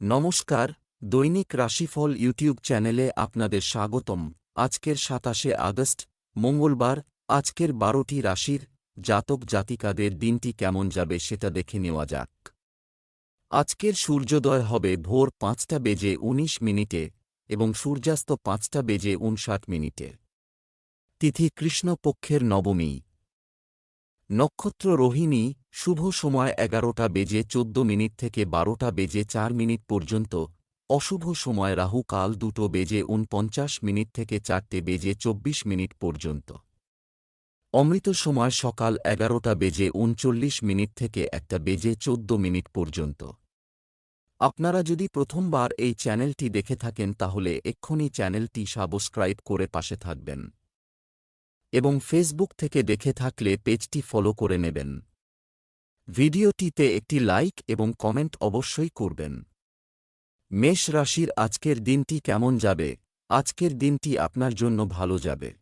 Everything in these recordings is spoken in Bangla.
নমস্কার, দৈনিক রাশিফল ইউটিউব চ্যানেলে আপনাদের স্বাগতম। আজকের সাতাশে আগস্ট, মঙ্গলবার, আজকের বারোটি রাশির জাতক জাতিকাদের দিনটি কেমন যাবে সেটা দেখে নেওয়া যাক। আজকের সূর্যোদয় হবে ভোর পাঁচটা বেজে ১৯ মিনিটে এবং সূর্যাস্ত পাঁচটা বেজে উনষাট মিনিটে। তিথি কৃষ্ণপক্ষের নবমী। নক্ষত্র রোহিণী, শুভ সময় এগারোটা বেজে চোদ্দ মিনিট থেকে বারোটা বেজে চার মিনিট পর্যন্ত, অশুভ সময় রাহু কাল দুটো বেজে উনপঞ্চাশ মিনিট থেকে চারটে বেজে চব্বিশ মিনিট পর্যন্ত। অমৃত সময় সকাল এগারোটা বেজে উনচল্লিশ মিনিট থেকে একটা বেজে চোদ্দ মিনিট পর্যন্ত। আপনারা যদি প্রথমবার এই চ্যানেলটি দেখে থাকেন তাহলে এক্ষুনি চ্যানেলটি সাবস্ক্রাইব করে পাশে থাকবেন। এবং ফেসবুক থেকে দেখে থাকলে পেজটি ফলো করে নেবেন। ভিডিওটিতে একটি লাইক এবং কমেন্ট অবশ্যই করবেন। মেষ রাশির আজকের দিনটি কেমন যাবে? আজকের দিনটি আপনার জন্য ভালো যাবে।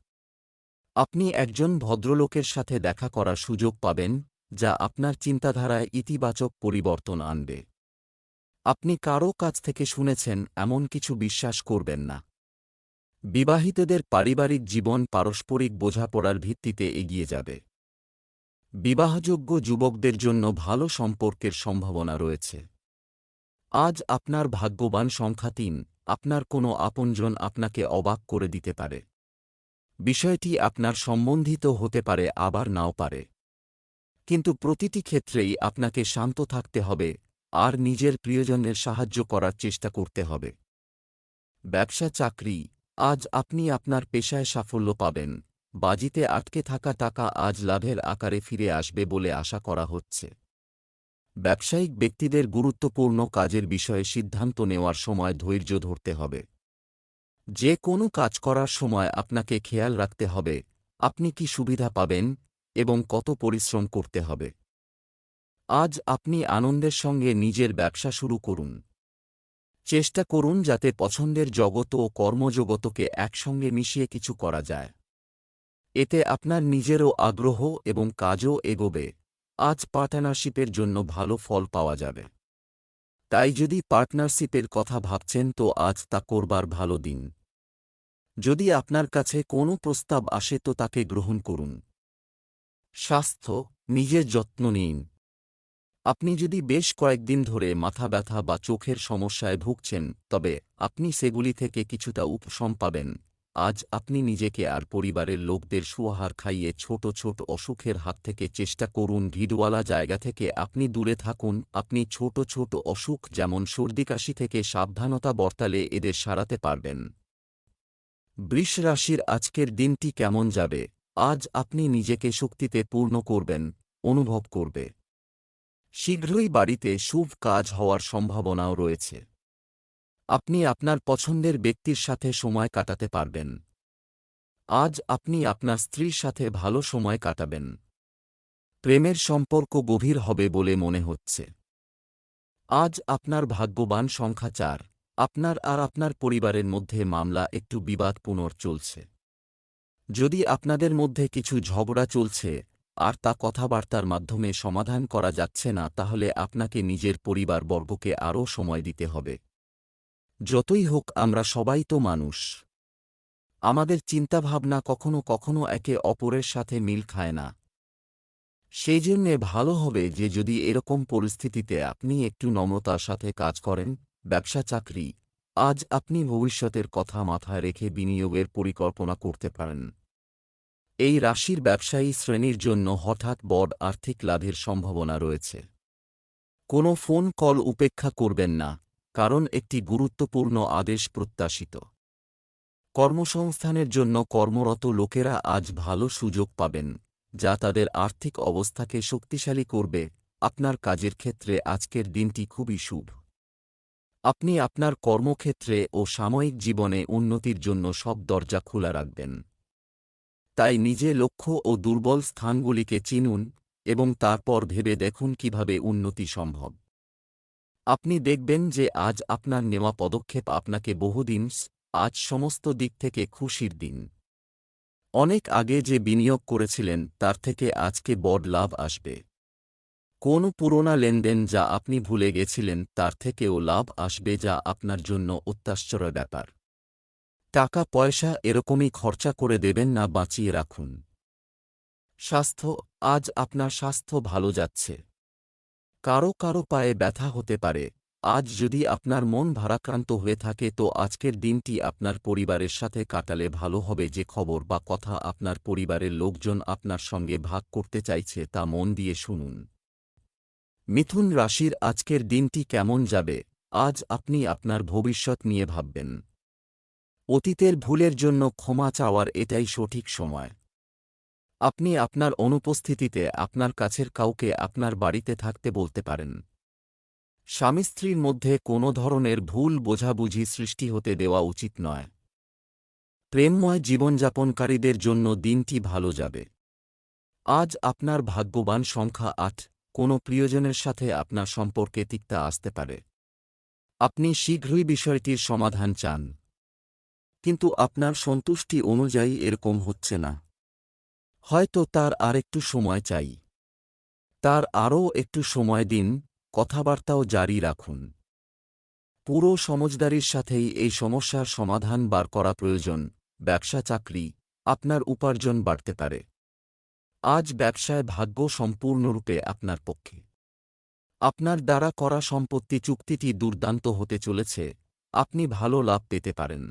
আপনি একজন ভদ্রলোকের সাথে দেখা করার সুযোগ পাবেন, যা আপনার চিন্তাধারায় ইতিবাচক পরিবর্তন আনবে। আপনি কারও কাছ থেকে শুনেছেন, এমন কিছু বিশ্বাস করবেন না। বিবাহিতদের পারিবারিক জীবন পারস্পরিক বোঝাপড়ার ভিত্তিতে এগিয়ে যাবে। বিবাহযোগ্য যুবকদের জন্য ভালো সম্পর্কের সম্ভাবনা রয়েছে। আজ আপনার ভাগ্যবান সংখ্যা তিন, আপনার কোনো আপনজন আপনাকে অবাক করে দিতে পারে। বিষয়টি আপনার সম্বন্ধিত হতে পারে, আবার নাও পারে। কিন্তু প্রতিটি ক্ষেত্রেই আপনাকে শান্ত থাকতে হবে, আর নিজের প্রিয়জনের সাহায্য করার চেষ্টা করতে হবে। ব্যবসা চাকরি আজ আপনি আপনার পেশায় সাফল্য পাবেন। বাজিতে আটকে থাকা টাকা আজ লাভের আকারে ফিরে আসবে বলে আশা করা হচ্ছে। ব্যবসায়িক ব্যক্তিদের গুরুত্বপূর্ণ কাজের বিষয়ে সিদ্ধান্ত নেওয়ার সময় ধৈর্য ধরতে হবে। যে কোনো কাজ করার সময় আপনাকে খেয়াল রাখতে হবে, আপনি কি সুবিধা পাবেন এবং কত পরিশ্রম করতে হবে। আজ আপনি আনন্দের সঙ্গে নিজের ব্যবসা শুরু করুন। চেষ্টা করুন যাতে পছন্দের জগত ও কর্মজগতকে একসঙ্গে মিশিয়ে কিছু করা যায়। এতে আপনার নিজেরও আগ্রহ এবং কাজও এগোবে। আজ পার্টনারশিপের জন্য ভালো ফল পাওয়া যাবে। তাই যদি পার্টনারশিপের কথা ভাবছেন তো আজ তা করবার ভালো দিন। যদি আপনার কাছে কোনো প্রস্তাব আসে তো তাকে গ্রহণ করুন। স্বাস্থ্য, নিজের যত্ন নিন। আপনি যদি বেশ কয়েকদিন ধরে মাথা ব্যথা বা চোখের সমস্যায় ভুগছেন, তবে আপনি সেগুলি থেকে কিছুটা উপশম পাবেন। আজ আপনি নিজেকে আর পরিবারের লোকদের সুয়াহার খাইয়ে ছোট ছোট অসুখের হাত থেকে চেষ্টা করুন। ভিড়ওয়ালা জায়গা থেকে আপনি দূরে থাকুন। আপনি ছোট ছোট অসুখ যেমন সর্দিকাশি থেকে সাবধানতা বর্তালে এদের সারাতে পারবেন। বৃষ রাশির আজকের দিনটি কেমন যাবে? আজ আপনি নিজেকে শক্তিতে পূর্ণ করবেন, অনুভব করবে। শীঘ্রই বাড়িতে শুভ কাজ হওয়ার সম্ভাবনাও রয়েছে। আপনি আপনার পছন্দের ব্যক্তির সাথে সময় কাটাতে পারবেন। আজ আপনি আপনার স্ত্রীর সাথে ভালো সময় কাটাবেন। প্রেমের সম্পর্ক গভীর হবে বলে মনে হচ্ছে। আজ আপনার ভাগ্যবান সংখ্যা চার। আপনার আর আপনার পরিবারের মধ্যে মামলা একটু বিবাদ পুনর চলছে যদি আপনাদের মধ্যে কিছু ঝগড়া চলছে আর তা কথাবার্তার মাধ্যমে সমাধান করা যাচ্ছে না, তাহলে আপনাকে নিজের পরিবারবর্গকে আরও সময় দিতে হবে। যতই হোক, আমরা সবাই তো মানুষ। আমাদের চিন্তাভাবনা কখনো কখনো একে অপরের সাথে মিল খায় না। সেই জন্যে ভালো হবে যে যদি এরকম পরিস্থিতিতে আপনি একটু নম্রতার সাথে কাজ করেন, ব্যবসা চাকরি, আজ আপনি ভবিষ্যতের কথা মাথায় রেখে বিনিয়োগের পরিকল্পনা করতে পারেন। এই রাশির ব্যবসায়ী শ্রেণির জন্য হঠাৎ বড় আর্থিক লাভের সম্ভাবনা রয়েছে। কোনো ফোন কল উপেক্ষা করবেন না, কারণ একটি গুরুত্বপূর্ণ আদেশ প্রত্যাশিত। কর্মসংস্থানের জন্য কর্মরত লোকেরা আজ ভালো সুযোগ পাবেন, যা তাদের আর্থিক অবস্থাকে শক্তিশালী করবে। আপনার কাজের ক্ষেত্রে আজকের দিনটি খুবই শুভ। আপনি আপনার কর্মক্ষেত্রে ও সাময়িক জীবনে উন্নতির জন্য সব দরজা খোলা রাখবেন। তাই নিজে লক্ষ্য ও দুর্বল স্থানগুলিকে চিনুন এবং তারপর ভেবে দেখুন কীভাবে উন্নতি সম্ভব। আপনি দেখবেন যে আজ আপনার নেওয়া পদক্ষেপ আপনাকে বহুদিন আজ সমস্ত দিক থেকে খুশির দিন। অনেক আগে যে বিনিয়োগ করেছিলেন তার থেকে আজকে বড় লাভ আসবে। কোনো পুরোনা লেনদেন যা আপনি ভুলে গেছিলেন তার থেকেও লাভ আসবে যা আপনার জন্য অত্যাশ্চর্য ব্যাপার। টাকা, পয়সা এরকমই খরচা করে দেবেন না, বাঁচিয়ে রাখুন। স্বাস্থ্য, আজ আপনার স্বাস্থ্য ভালো যাচ্ছে। কারও কারও পায়ে ব্যথা হতে পারে। আজ যদি আপনার মন ভারাক্রান্ত হয়ে থাকে, তো আজকের দিনটি আপনার পরিবারের সাথে কাটালে ভালো হবে। যে খবর বা কথা আপনার পরিবারের লোকজন আপনার সঙ্গে ভাগ করতে চাইছে, তা মন দিয়ে শুনুন। মিথুন রাশির আজকের দিনটি কেমন যাবে? আজ আপনি আপনার ভবিষ্যৎ নিয়ে ভাববেন। অতীতের ভুলের জন্য ক্ষমা চাওয়ার এটাই সঠিক সময়। আপনি আপনার অনুপস্থিতিতে আপনার কাছের কাউকে আপনার বাড়িতে থাকতে বলতে পারেন। স্বামী স্ত্রীর মধ্যে কোনো ধরনের ভুল বোঝাবুঝি সৃষ্টি হতে দেওয়া উচিত নয়। প্রেমময় জীবনযাপনকারীদের জন্য দিনটি ভালো যাবে। আজ আপনার ভাগ্যবান সংখ্যা আট, কোনো প্রিয়জনের সাথে আপনার সম্পর্কে তিক্তা আসতে পারে। আপনি শীঘ্রই বিষয়টির সমাধান চান। কিন্তু আপনার সন্তুষ্টি অনুযায়ী এরকম হচ্ছে না। হয়তো তার আরেকটু সময় চাই। তার আরও একটু সময় দিন, কথাবার্তাও জারি রাখুন। পুরো সমজদারির সাথেই এই সমস্যার সমাধান বার করা প্রয়োজন, ব্যবসা চাকরি, আপনার উপার্জন বাড়তে পারে। আজ ব্যবসায় ভাগ্য সম্পূর্ণরূপে আপনার পক্ষে। আপনার দ্বারা করা সম্পত্তি চুক্তিটি দুর্দান্ত হতে চলেছে, আপনি ভালো লাভ পেতে পারেন।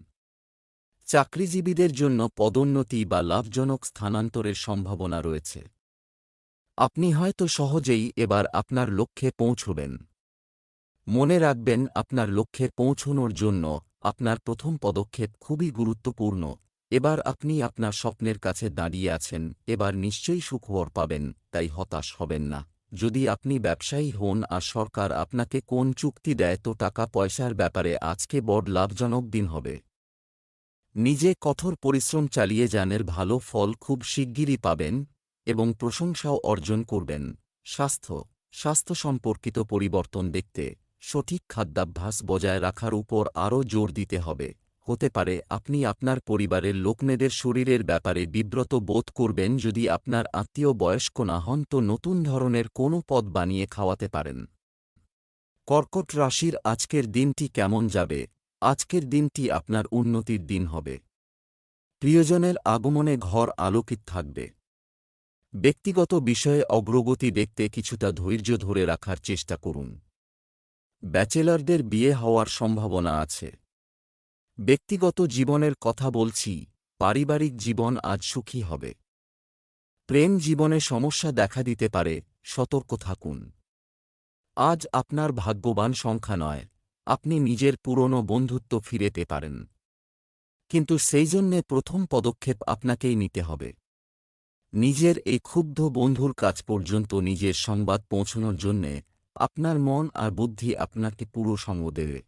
চাকরিজীবীদের জন্য পদোন্নতি বা লাভজনক স্থানান্তরের সম্ভাবনা রয়েছে। আপনি হয়তো সহজেই এবার আপনার লক্ষ্যে পৌঁছবেন। মনে রাখবেন, আপনার লক্ষ্যে পৌঁছনোর জন্য আপনার প্রথম পদক্ষেপ খুবই গুরুত্বপূর্ণ। এবার আপনি আপনার স্বপ্নের কাছে দাঁড়িয়ে আছেন, এবার নিশ্চয়ই সুখবর পাবেন, তাই হতাশ হবেন না। যদি আপনি ব্যবসায়ী হন আর সরকার আপনাকে কোন চুক্তি দেয়, তো টাকা পয়সার ব্যাপারে আজকে বড় লাভজনক দিন হবে। নিজে কঠোর পরিশ্রম চালিয়ে যানের ভালো ফল খুব শিগগিরই পাবেন এবং প্রশংসাও অর্জন করবেন। স্বাস্থ্য স্বাস্থ্য সম্পর্কিত পরিবর্তন দেখতে সঠিক খাদ্যাভ্যাস বজায় রাখার উপর আরও জোর দিতে হবে। হতে পারে আপনি আপনার পরিবারের লোকনেদের শরীরের ব্যাপারে বিব্রত বোধ করবেন যদি আপনার আত্মীয় বয়স্ক না হন তো নতুন ধরনের কোনো পদ বানিয়ে খাওয়াতে পারেন। কর্কট রাশির আজকের দিনটি কেমন যাবে? আজকের দিনটি আপনার উন্নতির দিন হবে। প্রিয়জনের আগমনে ঘর আলোকিত থাকবে। ব্যক্তিগত বিষয়ে অগ্রগতি দেখতে কিছুটা ধৈর্য ধরে রাখার চেষ্টা করুন। ব্যাচেলারদের বিয়ে হওয়ার সম্ভাবনা আছে। ব্যক্তিগত জীবনের কথা বলছি, পারিবারিক জীবন আজ সুখী হবে। প্রেম জীবনে সমস্যা দেখা দিতে পারে, সতর্ক থাকুন। আজ আপনার ভাগ্যবান সংখ্যা নয়। আপনি নিজের পুরনো বন্ধুত্ব ফিরেতে পারেন। কিন্তু সেই জন্যে প্রথম পদক্ষেপ আপনাকেই নিতে হবে। নিজের এই ক্ষুব্ধ বন্ধুর কাজ পর্যন্ত নিজের সংবাদ পৌঁছনোর জন্যে আপনার মন আর বুদ্ধি আপনাকে পুরো সঙ্গ দেবে।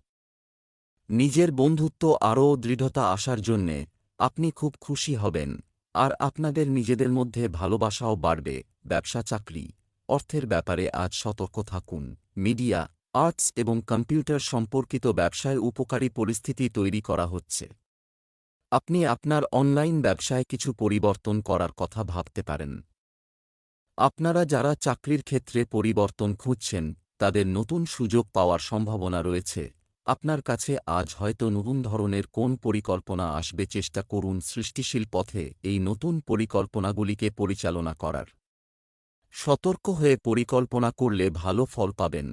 নিজের বন্ধুত্ব আরও দৃঢ়তা আসার জন্যে আপনি খুব খুশি হবেন, আর আপনাদের নিজেদের মধ্যে ভালোবাসাও বাড়বে। ব্যবসা চাকরি, অর্থের ব্যাপারে আজ সতর্ক থাকুন। মিডিয়া আর্টস এবং কম্পিউটার সম্পর্কিত ব্যবসায় উপকারী পরিস্থিতি তৈরি করা হচ্ছে। আপনি আপনার অনলাইন ব্যবসায় কিছু পরিবর্তন করার কথা ভাবতে পারেন। আপনারা যারা চাকরির ক্ষেত্রে পরিবর্তন খুঁজছেন, তাদের নতুন সুযোগ পাওয়ার সম্ভাবনা রয়েছে। আপনার কাছে আজ হয়তো নতুন ধরনের কোন পরিকল্পনা আসবে চেষ্টা করুন সৃষ্টিশীল পথে এই নতুন পরিকল্পনাগুলিকে পরিচালনা করার। সতর্ক হয়ে পরিকল্পনা করলে ভালো ফল পাবেন।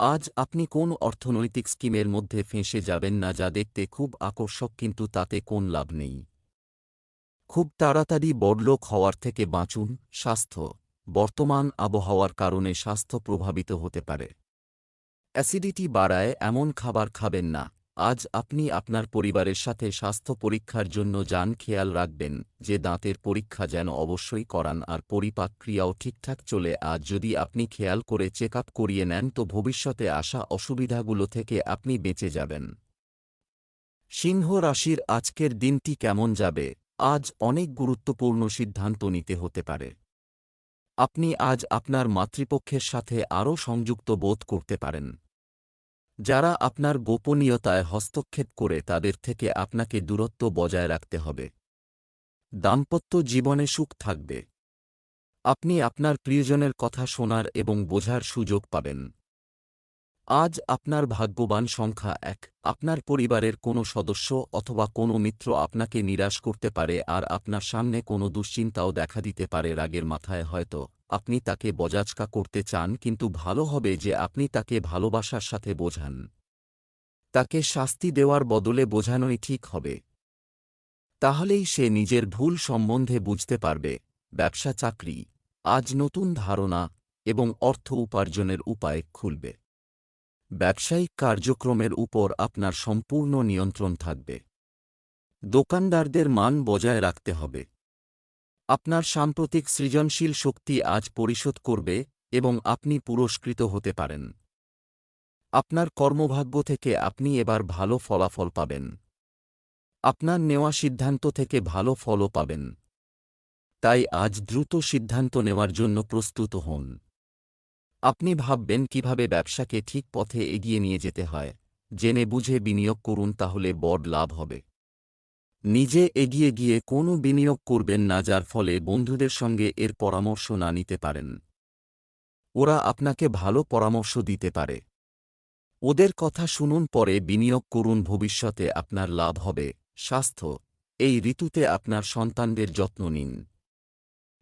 আজ আপনি কোন অর্থনৈতিক স্কিমের মধ্যে ফেঁসে যাবেন না যা দেখতে খুব আকর্ষক কিন্তু তাতে কোন লাভ নেই? খুব তাড়াতাড়ি বড়লোক হওয়ার থেকে বাঁচুন, স্বাস্থ্য, বর্তমান আবহাওয়ার কারণে স্বাস্থ্য প্রভাবিত হতে পারে। অ্যাসিডিটি বাড়ায় এমন খাবার খাবেন না। আজ আপনি আপনার পরিবারের সাথে স্বাস্থ্য পরীক্ষার জন্য যান, খেয়াল রাখবেন যে দাঁতের পরীক্ষা যেন অবশ্যই করান আর পরিপাক ক্রিয়াও ঠিকঠাক চলে। আজ যদি আপনি খেয়াল করে চেক করিয়ে নেন, তো ভবিষ্যতে আসা অসুবিধাগুলো থেকে আপনি বেঁচে যাবেন। সিংহ রাশির আজকের দিনটি কেমন যাবে? আজ অনেক গুরুত্বপূর্ণ সিদ্ধান্ত নিতে হতে পারে। আপনি আজ আপনার মাতৃপক্ষের সাথে আরও সংযুক্ত বোধ করতে পারেন। যারা আপনার গোপনীয়তায় হস্তক্ষেপ করে তাদের থেকে আপনাকে দূরত্ব বজায় রাখতে হবে। দাম্পত্য জীবনে সুখ থাকবে। আপনি আপনার প্রিয়জনের কথা শোনার এবং বোঝার সুযোগ পাবেন। আজ আপনার ভাগ্যবান সংখ্যা এক, আপনার পরিবারের কোনো সদস্য অথবা কোনো মিত্র আপনাকে নিরাশ করতে পারে আর আপনার সামনে কোনো দুশ্চিন্তাও দেখা দিতে পারে রাগের মাথায় হয়তো। আপনি তাকে বজাজকা করতে চান কিন্তু ভালো হবে যে আপনি তাকে ভালোবাসার সাথে বোঝান। তাকে শাস্তি দেওয়ার বদলে বোঝানোই ঠিক হবে। তাহলেই সে নিজের ভুল সম্বন্ধে বুঝতে পারবে, ব্যবসা চাকরি, আজ নতুন ধারণা এবং অর্থ উপার্জনের উপায় খুলবে। ব্যবসায়িক কার্যক্রমের উপর আপনার সম্পূর্ণ নিয়ন্ত্রণ থাকবে। দোকানদারদের মান বজায় রাখতে হবে। আপনার সাম্প্রতিক সৃজনশীল শক্তি আজ পরিশোধ করবে এবং আপনি পুরস্কৃত হতে পারেন। আপনার কর্মভাগ্য থেকে আপনি এবার ভালো ফলাফল পাবেন। আপনার নেওয়া সিদ্ধান্ত থেকে ভালো ফলও পাবেন। তাই আজ দ্রুত সিদ্ধান্ত নেওয়ার জন্য প্রস্তুত হন। আপনি ভাববেন কীভাবে ব্যবসাকে ঠিক পথে এগিয়ে নিয়ে যেতে হয়। জেনে বুঝে বিনিয়োগ করুন তাহলে বড় লাভ হবে। নিজে এগিয়ে গিয়ে কোনো বিনিয়োগ করবেন না যার ফলে বন্ধুদের সঙ্গে এর পরামর্শ না নিতে পারেন। ওরা আপনাকে ভালো পরামর্শ দিতে পারে। ওদের কথা শুনুন, পরে বিনিয়োগ করুন, ভবিষ্যতে আপনার লাভ হবে, স্বাস্থ্য, এই ঋতুতে আপনার সন্তানদের যত্ন নিন।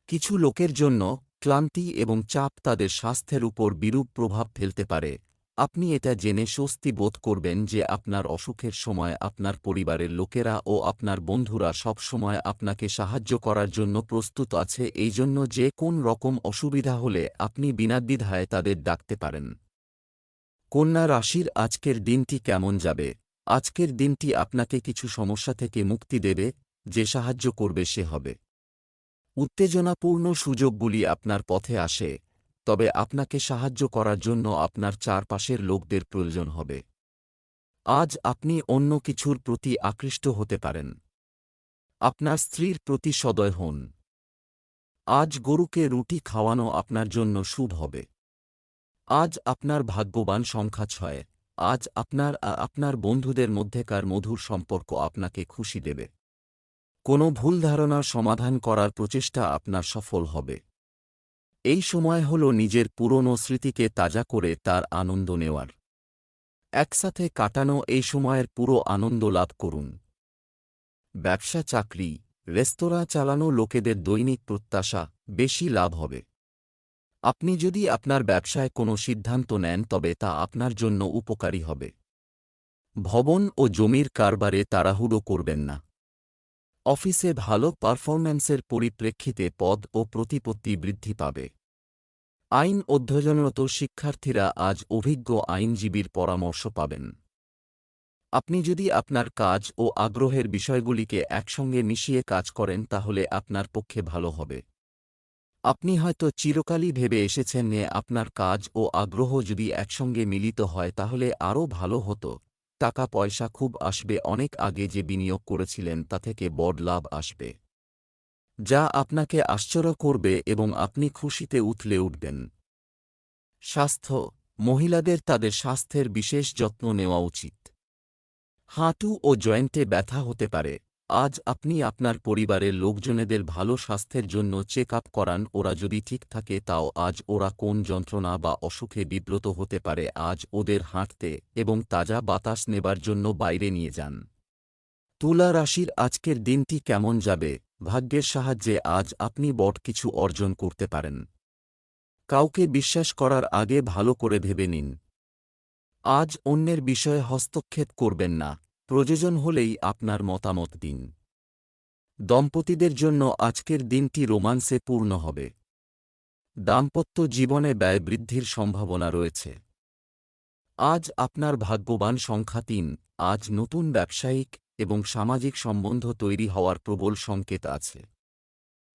কিছু লোকের জন্য ক্লান্তি এবং চাপ তাদের স্বাস্থ্যের উপর বিরূপ প্রভাব ফেলতে পারে। আপনি এটা জেনে স্বস্তি বোধ করবেন যে আপনার অসুখের সময় আপনার পরিবারের লোকেরা ও আপনার বন্ধুরা সব সময় আপনাকে সাহায্য করার জন্য প্রস্তুত আছে, এই জন্য যে কোন রকম অসুবিধা হলে আপনি বিনাদ্বিধায় তাদের ডাকতে পারেন। কন্যা রাশির আজকের দিনটি কেমন যাবে? আজকের দিনটি আপনাকে কিছু সমস্যা থেকে মুক্তি দেবে, যে সাহায্য করবে সে হবে। উত্তেজনাপূর্ণ সুযোগগুলি আপনার পথে আসে তবে আপনাকে সাহায্য করার জন্য আপনার চারপাশের লোকদের প্রয়োজন হবে। আজ আপনি অন্য কিছুর প্রতি আকৃষ্ট হতে পারেন। আপনার স্ত্রীর প্রতি সদয় হন। আজ গরুকে রুটি খাওয়ানো আপনার জন্য শুভ হবে। আজ আপনার ভাগ্যবান সংখ্যা ছয়। আজ আপনার আপনার বন্ধুদের মধ্যেকার মধুর সম্পর্ক আপনাকে খুশি দেবে। কোনো ভুল ধারণার সমাধান করার প্রচেষ্টা আপনার সফল হবে। এই সময় হল নিজের পুরনো স্মৃতিকে তাজা করে তার আনন্দ নেওয়ার। একসাথে কাটানো এই সময়ের পুরো আনন্দ লাভ করুন। ব্যবসা, চাকরি, রেস্তোরাঁ চালানো লোকেদের দৈনিক প্রত্যাশা বেশি লাভ হবে। আপনি যদি আপনার ব্যবসায় কোনো সিদ্ধান্ত নেন, তবে তা আপনার জন্য উপকারী হবে। ভবন ও জমির কারবারে তাড়াহুড়ো করবেন না। অফিসে ভালো পারফরম্যান্সের পরিপ্রেক্ষিতে পদ ও প্রতিপত্তি বৃদ্ধি পাবে। আইন অধ্যয়নরত শিক্ষার্থীরা আজ অভিজ্ঞ আইনজীবীর পরামর্শ পাবেন। আপনি যদি আপনার কাজ ও আগ্রহের বিষয়গুলিকে একসঙ্গে মিশিয়ে কাজ করেন তাহলে আপনার পক্ষে ভালো হবে। আপনি হয়তো চিরকালই ভেবে এসেছেন যে আপনার কাজ ও আগ্রহ যদি একসঙ্গে মিলিত হয় তাহলে আরও ভালো হতো। টাকা পয়সা খুব আসবে, অনেক আগে যে বিনিয়োগ করেছিলেন তা থেকে বড় লাভ আসবে। যা আপনাকে আশ্চর্য করবে এবং আপনি খুশিতে উথলে উঠবেন। স্বাস্থ্য, মহিলাদের তাদের স্বাস্থ্যের বিশেষ যত্ন নেওয়া উচিত। হাঁটু ও জয়েন্টে ব্যথা হতে পারে। আজ আপনি আপনার পরিবারের লোকজনেদের ভালো স্বাস্থ্যের জন্য চেক আপ করান, ওরা যদি ঠিক থাকে তাও আজ ওরা কোন যন্ত্রণা বা অসুখে বিব্রত হতে পারে, আজ ওদের হাঁটতে এবং তাজা বাতাস নেবার জন্য বাইরে নিয়ে যান। তুলা রাশির আজকের দিনটি কেমন যাবে? ভাগ্যের সাহায্যে আজ আপনি বট কিছু অর্জন করতে পারেন। কাউকে বিশ্বাস করার আগে ভালো করে ভেবে নিন। আজ অন্যের বিষয়ে হস্তক্ষেপ করবেন না। প্রয়োজন হলেই আপনার মতামত দিন। দম্পতিদের জন্য আজকের দিনটি রোমান্সে পূর্ণ হবে। দাম্পত্য জীবনে ব্যয় বৃদ্ধির সম্ভাবনা রয়েছে। আজ আপনার ভাগ্যবান সংখ্যা তিন, আজ নতুন ব্যবসায়িক এবং সামাজিক সম্বন্ধ তৈরি হওয়ার প্রবল সংকেত আছে।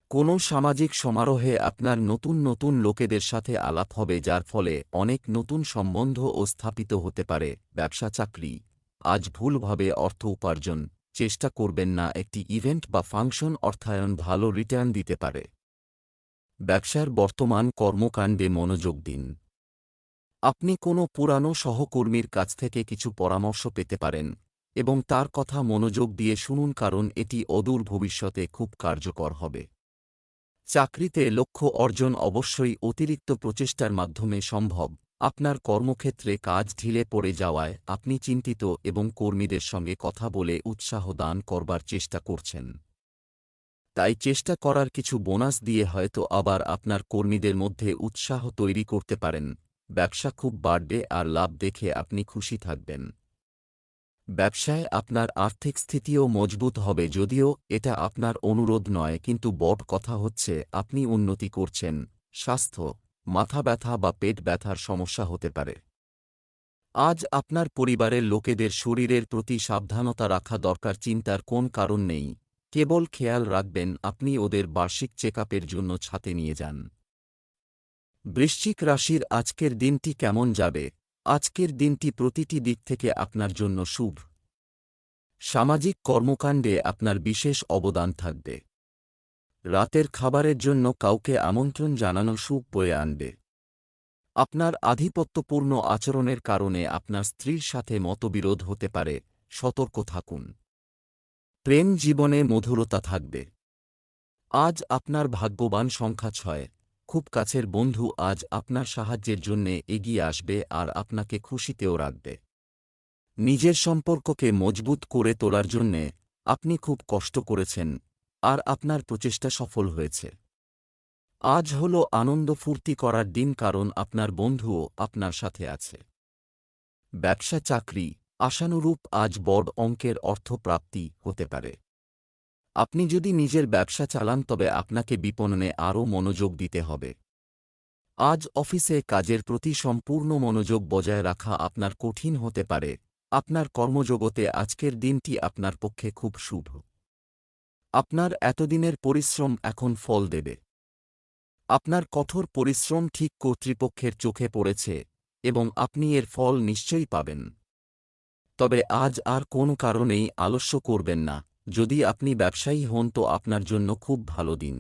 কোনো সামাজিক সমারোহে আপনার নতুন নতুন লোকেদের সাথে আলাপ হবে যার ফলে অনেক নতুন সম্বন্ধ ও স্থাপিত হতে পারে, ব্যবসা চাকরি। আজ ভুলভাবে অর্থ উপার্জন, চেষ্টা করবেন না একটি ইভেন্ট বা ফাংশন অর্থায়ন ভালো রিটার্ন দিতে পারে। ব্যবসার বর্তমান কর্মকাণ্ডে মনোযোগ দিন। আপনি কোনো পুরানো সহকর্মীর কাছ থেকে কিছু পরামর্শ পেতে পারেন এবং তার কথা মনোযোগ দিয়ে শুনুন কারণ এটি অদূর ভবিষ্যতে খুব কার্যকর হবে। চাকরিতে লক্ষ্য অর্জন অবশ্যই অতিরিক্ত প্রচেষ্টার মাধ্যমে সম্ভব। আপনার কর্মক্ষেত্রে কাজ ঢিলে পড়ে যাওয়ায় আপনি চিন্তিত এবং কর্মীদের সঙ্গে কথা বলে উৎসাহ দান করবার চেষ্টা করছেন। তাই চেষ্টা করার কিছু বোনাস দিয়ে হয়তো আবার আপনার কর্মীদের মধ্যে উৎসাহ তৈরি করতে পারেন। ব্যবসা খুব বাড়বে আর লাভ দেখে আপনি খুশি থাকবেন। ব্যবসায় আপনার আর্থিক স্থিতিও মজবুত হবে যদিও এটা আপনার অনুরোধ নয়, কিন্তু বট কথা হচ্ছে আপনি উন্নতি করছেন, স্বাস্থ্য মাথা ব্যথা বা পেট ব্যথার সমস্যা হতে পারে। আজ আপনার পরিবারের লোকেদের শরীরের প্রতি সাবধানতা রাখা দরকার, চিন্তার কোন কারণ নেই। কেবল খেয়াল রাখবেন, আপনি ওদের বার্ষিক চেকআপের জন্য ছাতে নিয়ে যান। বৃশ্চিক রাশির আজকের দিনটি কেমন যাবে? আজকের দিনটি প্রতিটি দিক থেকে আপনার জন্য শুভ। সামাজিক কর্মকাণ্ডে আপনার বিশেষ অবদান থাকবে। রাতের খাবারের জন্য কাউকে আমন্ত্রণ জানানো সুখ বয়ে আনবে। আপনার আধিপত্যপূর্ণ আচরণের কারণে আপনার স্ত্রীর সাথে মতবিরোধ হতে পারে, সতর্ক থাকুন। প্রেম জীবনে মধুরতা থাকবে। আজ আপনার ভাগ্যবান সংখ্যা ছয়, খুব কাছের বন্ধু আজ আপনার সাহায্যের জন্যে এগিয়ে আসবে আর আপনাকে খুশিতেও রাখবে। নিজের সম্পর্ককে মজবুত করে তোলার জন্যে আপনি খুব কষ্ট করেছেন আর আপনার প্রচেষ্টা সফল হয়েছে। আজ হল আনন্দ ফুর্তি করার দিন কারণ আপনার বন্ধুও আপনার সাথে আছে। ব্যবসা চাকরি আশানুরূপ আজ বড় অঙ্কের অর্থপ্রাপ্তি হতে পারে। আপনি যদি নিজের ব্যবসা চালান তবে আপনাকে বিপণনে আরও মনোযোগ দিতে হবে। আজ অফিসে কাজের প্রতি সম্পূর্ণ মনোযোগ বজায় রাখা আপনার কঠিন হতে পারে। আপনার কর্মজগতে আজকের দিনটি আপনার পক্ষে খুব শুভ। আপনার এতদিনের পরিশ্রম এখন ফল দেবে। আপনার কঠোর পরিশ্রম ঠিক কর্তৃপক্ষের চোখে পড়েছে এবং আপনি এর ফল নিশ্চয়ই পাবেন। তবে আজ আর কোনো কারণেই আলস্য করবেন না, যদি আপনি ব্যবসায়ী হন তো আপনার জন্য খুব ভালো দিন।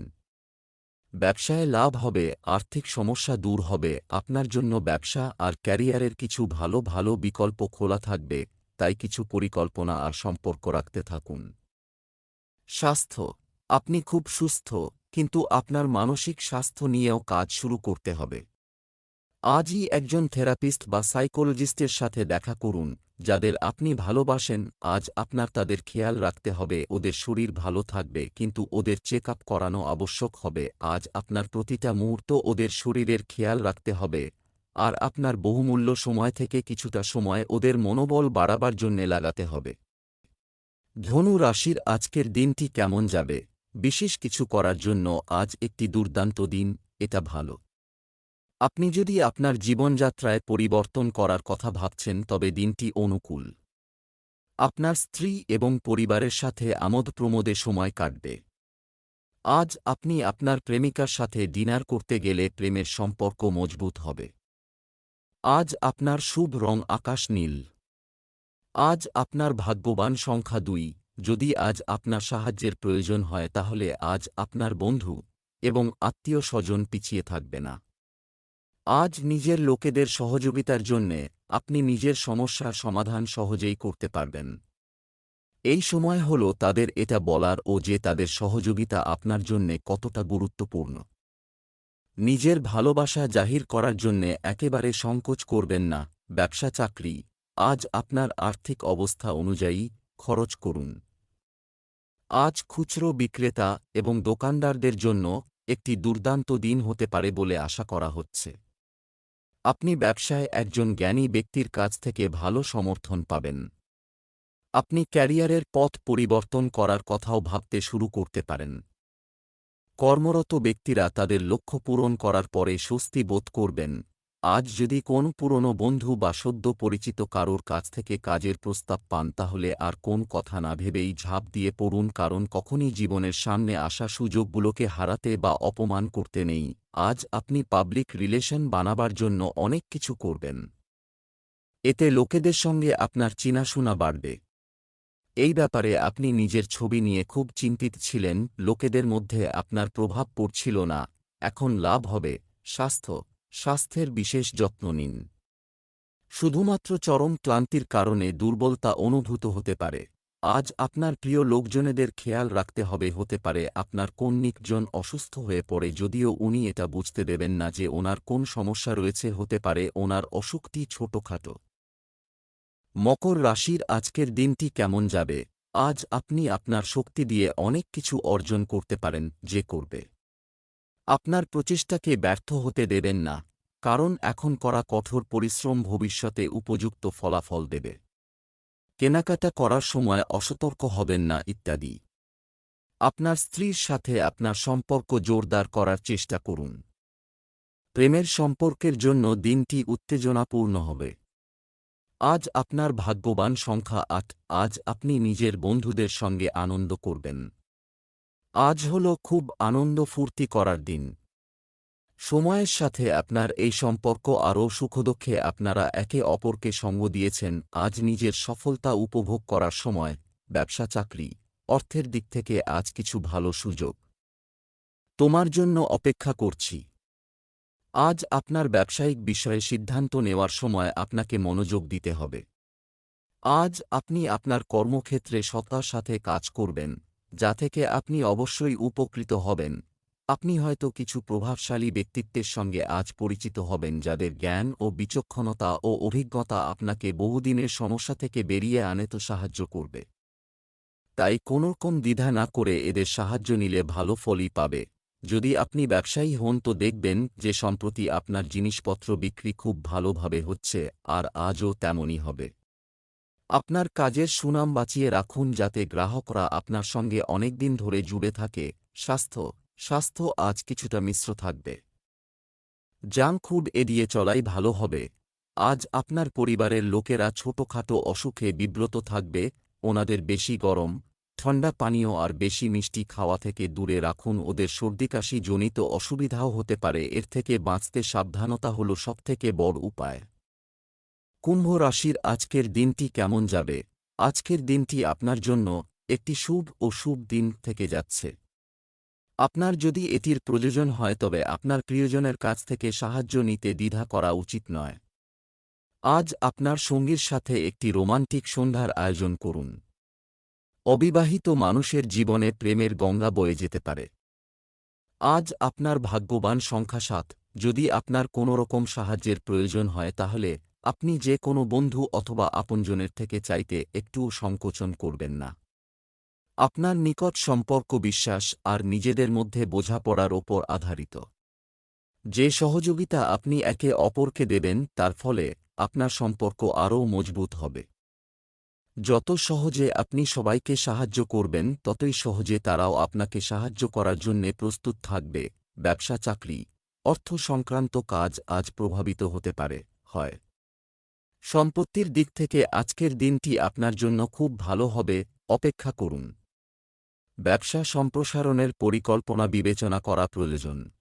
ব্যবসায় লাভ হবে, আর্থিক সমস্যা দূর হবে, আপনার জন্য ব্যবসা আর ক্যারিয়ারের কিছু ভালো ভালো বিকল্প খোলা থাকবে, তাই কিছু পরিকল্পনা আর সম্পর্ক রাখতে থাকুন। স্বাস্থ্য। আপনি খুব সুস্থ, কিন্তু আপনার মানসিক স্বাস্থ্য নিয়েও কাজ শুরু করতে হবে। আজই একজন থেরাপিস্ট বা সাইকোলজিস্টের সাথে দেখা করুন, যাদের আপনি ভালোবাসেন, আজ আপনার তাদের খেয়াল রাখতে হবে, ওদের শরীর ভালো থাকবে, কিন্তু ওদের চেক আপ করানো আবশ্যক হবে, আজ আপনার প্রতিটা মুহূর্ত ওদের শরীরের খেয়াল রাখতে হবে, আর আপনার বহুমূল্য সময় থেকে কিছুটা সময় ওদের মনোবল বাড়াবার জন্যে লাগাতে হবে। ধনু রাশির আজকের দিনটি কেমন যাবে? বিশেষ কিছু করার জন্য আজ একটি দুর্দান্ত দিন, এটা ভালো। আপনি যদি আপনার জীবনযাত্রায় পরিবর্তন করার কথা ভাবছেন, তবে দিনটি অনুকূল। আপনার স্ত্রী এবং পরিবারের সাথে আমোদ প্রমোদে সময় কাটবে। আজ আপনি আপনার প্রেমিকার সাথে ডিনার করতে গেলে প্রেমের সম্পর্ক মজবুত হবে। আজ আপনার শুভ রং আকাশ নীল। আজ আপনার ভাগ্যবান সংখ্যা দুই। যদি আজ আপনার সাহায্যের প্রয়োজন হয়, তাহলে আজ আপনার বন্ধু এবং আত্মীয় স্বজন পিছিয়ে থাকবে না। আজ নিজের লোকেদের সহযোগিতার জন্যে আপনি নিজের সমস্যার সমাধান সহজেই করতে পারবেন। এই সময় হল তাদের এটা বলার ও যে তাদের সহযোগিতা আপনার জন্যে কতটা গুরুত্বপূর্ণ। নিজের ভালোবাসা জাহির করার জন্যে একেবারে সংকোচ করবেন না ব্যবসা চাকরি আজ আপনার আর্থিক অবস্থা অনুযায়ী খরচ করুন। আজ খুচরো বিক্রেতা এবং দোকানদারদের জন্য একটি দুর্দান্ত দিন হতে পারে বলে আশা করা হচ্ছে। আপনি ব্যবসায় একজন জ্ঞানী ব্যক্তির কাছ থেকে ভালো সমর্থন পাবেন। আপনি ক্যারিয়ারের পথ পরিবর্তন করার কথাও ভাবতে শুরু করতে পারেন। কর্মরত ব্যক্তিরা তাদের লক্ষ্য পূরণ করার পরে স্বস্তি বোধ করবেন। আজ যদি কোন পুরনো বন্ধু বা সদ্য পরিচিত কারোর কাছ থেকে কাজের প্রস্তাব পান, তাহলে আর কোন কথা না ভেবেই ঝাঁপ দিয়ে পড়ুন, কারণ কখনই জীবনের সামনে আসা সুযোগগুলোকে হারাতে বা অপমান করতে নেই। আজ আপনি পাবলিক রিলেশন বানাবার জন্য অনেক কিছু করবেন। এতে লোকেদের সঙ্গে আপনার চিনাশোনা বাড়বে। এই ব্যাপারে আপনি নিজের ছবি নিয়ে খুব চিন্তিত ছিলেন, লোকেদের মধ্যে আপনার প্রভাব পড়ছিল না। এখন লাভ হবে। স্বাস্থ্য স্বাস্থ্যের বিশেষ যত্ন নিন। শুধুমাত্র চরম ক্লান্তির কারণে দুর্বলতা অনুভূত হতে পারে। আজ আপনার প্রিয় লোকজনেদের খেয়াল রাখতে হবে, হতে পারে আপনার কোন নিকজন অসুস্থ হয়ে পড়ে, যদিও উনি এটা বুঝতে দেবেন না যে ওনার কোন সমস্যা রয়েছে, হতে পারে ওনার অসুখটি ছোটখাটো। মকর রাশির আজকের দিনটি কেমন যাবে? আজ আপনি আপনার শক্তি দিয়ে অনেক কিছু অর্জন করতে পারেন, যে করবে। আপনার প্রচেষ্টাকে ব্যর্থ হতে দেবেন না, কারণ এখন করা কঠোর পরিশ্রম ভবিষ্যতে উপযুক্ত ফলাফল দেবে। কেনাকাটা করার সময় অসতর্ক হবেন না, ইত্যাদি। আপনার স্ত্রীর সাথে আপনার সম্পর্ক জোরদার করার চেষ্টা করুন। প্রেমের সম্পর্কের জন্য দিনটি উত্তেজনাপূর্ণ হবে। আজ আপনার ভাগ্যবান সংখ্যা আট, আজ আপনি নিজের বন্ধুদের সঙ্গে আনন্দ করবেন। আজ হল খুব আনন্দ ফুর্তি করার দিন। সময়ের সাথে আপনার এই সম্পর্ক আরও সুখদুঃখে আপনারা একে অপরকে সঙ্গ দিয়েছেন, আজ নিজের সফলতা উপভোগ করার সময়, ব্যবসা চাকরি, অর্থের দিক থেকে আজ কিছু ভালো সুযোগ। তোমার জন্য অপেক্ষা করছি। আজ আপনার ব্যবসায়িক বিষয়ে সিদ্ধান্ত নেওয়ার সময় আপনাকে মনোযোগ দিতে হবে। আজ আপনি আপনার কর্মক্ষেত্রে সত্তার সাথে কাজ করবেন। যা থেকে আপনি অবশ্যই উপকৃত হবেন। আপনি হয়তো কিছু প্রভাবশালী ব্যক্তিত্বের সঙ্গে আজ পরিচিত হবেন যাদের জ্ঞান ও বিচক্ষণতা ও অভিজ্ঞতা আপনাকে বহুদিনের সমস্যা থেকে বেরিয়ে আনেতে সাহায্য করবে। তাই কোনোরকম দ্বিধা না করে এদের সাহায্য নিলে ভালো ফলই পাবে। যদি আপনি ব্যবসায়ী হন তো দেখবেন যে সম্প্রতি আপনার জিনিসপত্র বিক্রি খুব ভালোভাবে হচ্ছে আর আজও তেমনই হবে। আপনার কাজের সুনাম বাঁচিয়ে রাখুন যাতে গ্রাহকরা আপনার সঙ্গে অনেকদিন ধরে জুড়ে থাকে। স্বাস্থ্য। স্বাস্থ্য আজ কিছুটা মিশ্র থাকবে। জাঙ্ক ফুড এড়িয়ে চলাই ভালো হবে। আজ আপনার পরিবারের লোকেরা ছোটখাটো অসুখে বিব্রত থাকবে, ওনাদের বেশি গরম, ঠান্ডা পানীয় আর বেশি মিষ্টি খাওয়া থেকে দূরে রাখুন। ওদের সর্দিকাশি জনিত অসুবিধাও হতে পারে। এর থেকে বাঁচতে সাবধানতা হল সবথেকে বড় উপায়। কুম্ভ রাশির আজকের দিনটি কেমন যাবে? আজকের দিনটি আপনার জন্য একটি শুভ ও শুভ দিন থেকে যাচ্ছে। আপনার যদি এটির প্রয়োজন হয় তবে আপনার প্রিয়জনের কাছ থেকে সাহায্য নিতে দ্বিধা করা উচিত নয়। আজ আপনার সঙ্গীর সাথে একটি রোমান্টিক সন্ধ্যার আয়োজন করুন। অবিবাহিত মানুষের জীবনে প্রেমের গঙ্গা বয়ে যেতে পারে। আজ আপনার ভাগ্যবান সংখ্যা সাত। যদি আপনার কোনো রকম সাহায্যের প্রয়োজন হয় তাহলে আপনি যে কোনো বন্ধু অথবা আপনজনের থেকে চাইতে একটুও সংকোচন করবেন না। আপনার নিকট সম্পর্ক বিশ্বাস আর নিজেদের মধ্যে বোঝাপড়ার ওপর আধারিত। যে সহযোগিতা আপনি একে অপরকে দেবেন, তার ফলে আপনার সম্পর্ক আরও মজবুত হবে। যত সহজে আপনি সবাইকে সাহায্য করবেন, ততই সহজে তারাও আপনাকে সাহায্য করার জন্যে প্রস্তুত থাকবে। ব্যবসা চাকরি অর্থ সংক্রান্ত কাজ আজ প্রভাবিত হতে পারে, হয়। সম্পত্তির দিক থেকে আজকের দিনটি আপনার জন্য খুব ভালো হবে, অপেক্ষা করুন। ব্যবসা সম্প্রসারণের পরিকল্পনা বিবেচনা করা প্রয়োজন।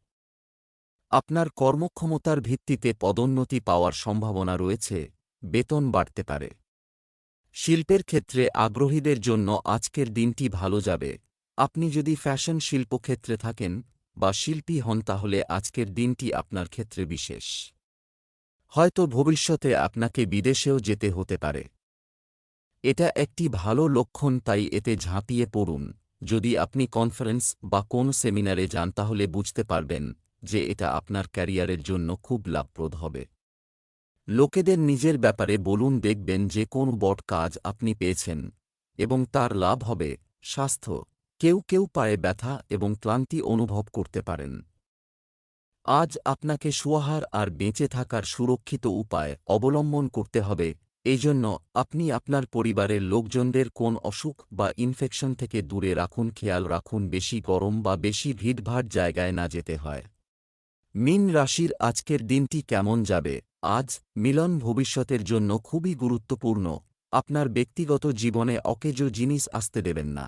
আপনার কর্মক্ষমতার ভিত্তিতে পদোন্নতি পাওয়ার সম্ভাবনা রয়েছে, বেতন বাড়তে পারে। শিল্পের ক্ষেত্রে আগ্রহীদের জন্য আজকের দিনটি ভালো যাবে। আপনি যদি ফ্যাশন শিল্পক্ষেত্রে থাকেন বা শিল্পী হন তাহলে আজকের দিনটি আপনার ক্ষেত্রে বিশেষ। হয়তো ভবিষ্যতে আপনাকে বিদেশেও যেতে হতে পারে। এটা একটি ভালো লক্ষণ, তাই এতে ঝাঁপিয়ে পড়ুন। যদি আপনি কনফারেন্স বা কোন সেমিনারে যান, তাহলে বুঝতে পারবেন যে এটা আপনার ক্যারিয়ারের জন্য খুব লাভপ্রদ হবে। লোকেদের নিজের ব্যাপারে বলুন, দেখবেন যে কোন বট কাজ আপনি পেয়েছেন এবং তার লাভ হবে। স্বাস্থ্য, কেউ কেউ পায়ে ব্যথা এবং ক্লান্তি অনুভব করতে পারেন। আজ আপনাকে সুয়াহার আর বেঁচে থাকার সুরক্ষিত উপায় অবলম্বন করতে হবে এই জন্য আপনি আপনার পরিবারের লোকজনদের কোন অসুখ বা ইনফেকশন থেকে দূরে রাখুন, খেয়াল রাখুন, বেশি গরম বা বেশি ভিড়ভাড় জায়গায় না যেতে হয়। মিন রাশির আজকের দিনটি কেমন যাবে? আজ মিলন ভবিষ্যতের জন্য খুবই গুরুত্বপূর্ণ, আপনার ব্যক্তিগত জীবনে অকেজো জিনিস আসতে দেবেন না।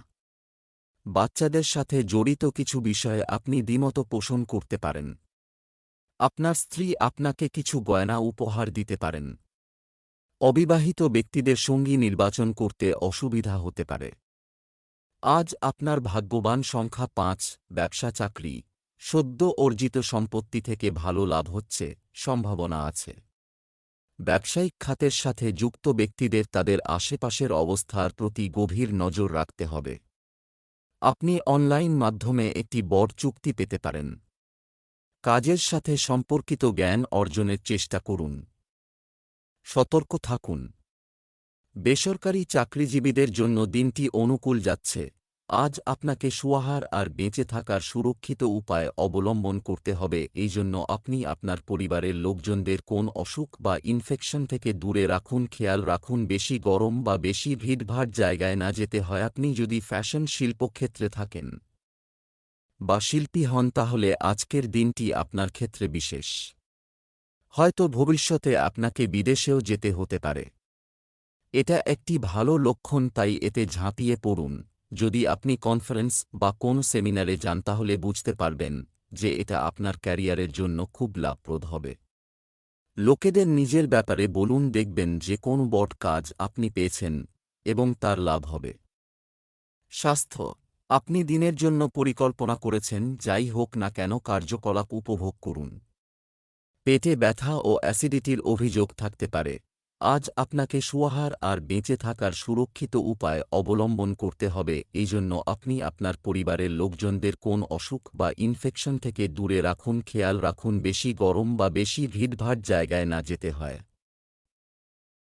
বাচ্চাদের সাথে জড়িত কিছু বিষয়ে আপনি দ্বিমত পোষণ করতে পারেন। আপনার স্ত্রী আপনাকে কিছু গয়না উপহার দিতে পারেন। অবিবাহিত ব্যক্তিদের সঙ্গী নির্বাচন করতে অসুবিধা হতে পারে। আজ আপনার ভাগ্যবান সংখ্যা পাঁচ, ব্যবসা চাকরি, সদ্য অর্জিত সম্পত্তি থেকে ভালো লাভ হচ্ছে, সম্ভাবনা আছে। ব্যবসায়িক খাতের সাথে যুক্ত ব্যক্তিদের তাদের আশেপাশের অবস্থার প্রতি গভীর নজর রাখতে হবে। আপনি অনলাইন মাধ্যমে একটি বড় চুক্তি পেতে পারেন। কাজের সাথে সম্পর্কিত জ্ঞান অর্জনের চেষ্টা করুন। সতর্ক থাকুন। বেসরকারি চাকরিজীবীদের জন্য দিনটি অনুকূল যাচ্ছে। আজ আপনাকে সুয়াহার আর বেঁচে থাকার সুরক্ষিত উপায় অবলম্বন করতে হবে, এই জন্য আপনি আপনার পরিবারের লোকজনদের কোন অসুখ বা ইনফেকশন থেকে দূরে রাখুন, খেয়াল রাখুন, বেশি গরম বা বেশি ভিড়ভাড় জায়গায় না যেতে হয়। আপনি যদি ফ্যাশন শিল্পক্ষেত্রে থাকেন বা শিল্পী হন তাহলে আজকের দিনটি আপনার ক্ষেত্রে বিশেষ। হয়তো ভবিষ্যতে আপনাকে বিদেশেও যেতে হতে পারে। এটা একটি ভালো লক্ষণ, তাই এতে ঝাঁপিয়ে পড়ুন। যদি আপনি কনফারেন্স বা কোন সেমিনারে যান, তাহলে বুঝতে পারবেন যে এটা আপনার ক্যারিয়ারের জন্য খুব লাভপ্রদ হবে। লোকেদের নিজের ব্যাপারে বলুন, দেখবেন যে কোন বট কাজ আপনি পেয়েছেন এবং তার লাভ হবে। স্বাস্থ্য আপনি দিনের জন্য পরিকল্পনা করেছেন, যাই হোক না কেন কার্যকলাপ উপভোগ করুন। পেটে ব্যথা ও অ্যাসিডিটির অভিযোগ থাকতে পারে। আজ আপনাকে সুয়াহার আর বেঁচে থাকার সুরক্ষিত উপায় অবলম্বন করতে হবে এই জন্য আপনি আপনার পরিবারের লোকজনদের কোন অসুখ বা ইনফেকশন থেকে দূরে রাখুন, খেয়াল রাখুন, বেশি গরম বা বেশি ভিড়ভাড় জায়গায় না যেতে হয়।